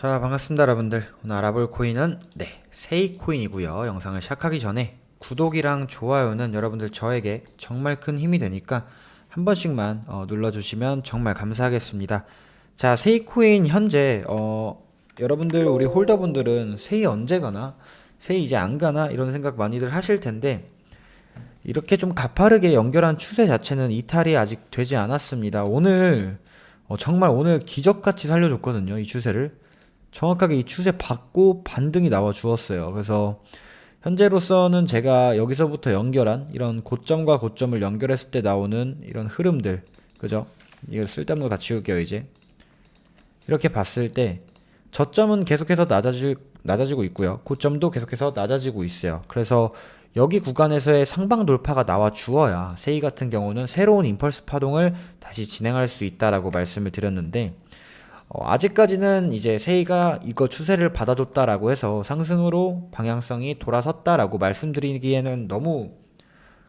자 반갑습니다 여러분들. 오늘 알아볼 코인은 네 세이코인이고요. 영상을 시작하기 전에 구독이랑 좋아요는 여러분들 저에게 정말 큰 힘이 되니까 한 번씩만 어, 눌러주시면 정말 감사하겠습니다. 자 세이코인 현재 어, 여러분들 우리 홀더분들은 세이 언제 가나 세이 이제 안 가나 이런 생각 많이들 하실 텐데 이렇게 좀 가파르게 연결한 추세 자체는 이탈이 아직 되지 않았습니다. 오늘 어, 정말 오늘 기적같이 살려줬거든요 이 추세를 정확하게 이 추세 받고 반등이 나와 주었어요. 그래서 현재로서는 제가 여기서부터 연결한 이런 고점과 고점을 연결했을 때 나오는 이런 흐름들, 그죠? 이거 쓸데없는 거 다 지울게요, 이제. 이렇게 봤을 때 저점은 계속해서 낮아질, 낮아지고 있고요. 고점도 계속해서 낮아지고 있어요. 그래서 여기 구간에서의 상방 돌파가 나와 주어야 세이 같은 경우는 새로운 임펄스 파동을 다시 진행할 수 있다라고 말씀을 드렸는데 어, 아직까지는 이제 세이가 이거 추세를 받아줬다라고 해서 상승으로 방향성이 돌아섰다라고 말씀드리기에는 너무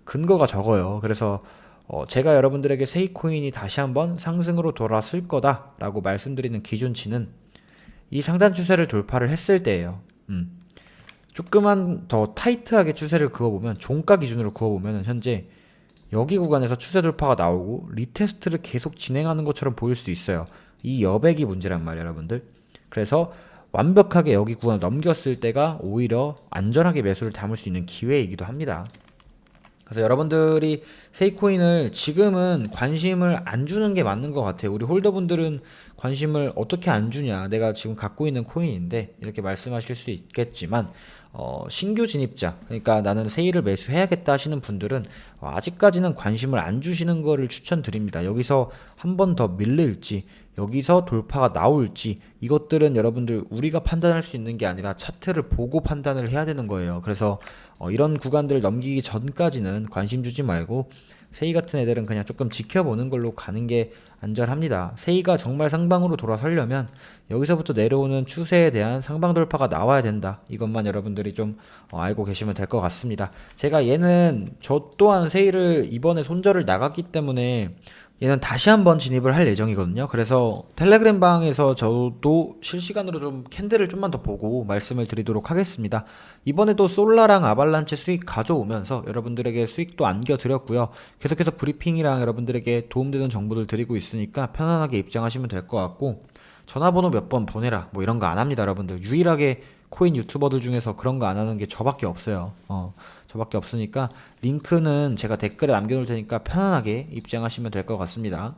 근거가 적어요. 그래서 어, 제가 여러분들에게 세이 코인이 다시 한번 상승으로 돌아설 거다라고 말씀드리는 기준치는 이 상단 추세를 돌파를 했을 때예요. 음. 조금만 더 타이트하게 추세를 그어보면 종가 기준으로 그어보면 현재 여기 구간에서 추세 돌파가 나오고 리테스트를 계속 진행하는 것처럼 보일 수 있어요. 이 여백이 문제란 말이에요, 여러분들. 그래서 완벽하게 여기 구간을 넘겼을 때가 오히려 안전하게 매수를 담을 수 있는 기회이기도 합니다. 그래서 여러분들이 세이코인을 지금은 관심을 안 주는 게 맞는 것 같아요. 우리 홀더분들은 관심을 어떻게 안 주냐. 내가 지금 갖고 있는 코인인데 이렇게 말씀하실 수 있겠지만 어, 신규 진입자, 그러니까 나는 세일을 매수해야겠다 하시는 분들은 어, 아직까지는 관심을 안 주시는 거를 추천드립니다. 여기서 한 번 더 밀릴지, 여기서 돌파가 나올지, 이것들은 여러분들 우리가 판단할 수 있는 게 아니라 차트를 보고 판단을 해야 되는 거예요. 그래서 어, 이런 구간들을 넘기기 전까지는 관심 주지 말고 세이 같은 애들은 그냥 조금 지켜보는 걸로 가는 게 안전합니다. 세이가 정말 상방으로 돌아서려면 여기서부터 내려오는 추세에 대한 상방 돌파가 나와야 된다. 이것만 여러분들이 좀 어, 알고 계시면 될 것 같습니다. 제가 얘는 저 또한 세이를 이번에 손절을 나갔기 때문에 얘는 다시 한번 진입을 할 예정이거든요. 그래서 텔레그램 방에서 저도 실시간으로 좀 캔들을 좀만 더 보고 말씀을 드리도록 하겠습니다. 이번에도 솔라랑 아발란체 수익 가져오면서 여러분들에게 수익도 안겨드렸고요. 계속해서 브리핑이랑 여러분들에게 도움되는 정보들 드리고 있으니까 편안하게 입장하시면 될 것 같고 전화번호 몇 번 보내라 뭐 이런 거 안 합니다, 여러분들. 유일하게 코인 유튜버들 중에서 그런 거 안 하는 게 저밖에 없어요. 어, 저밖에 없으니까 링크는 제가 댓글에 남겨놓을 테니까 편안하게 입장하시면 될 것 같습니다.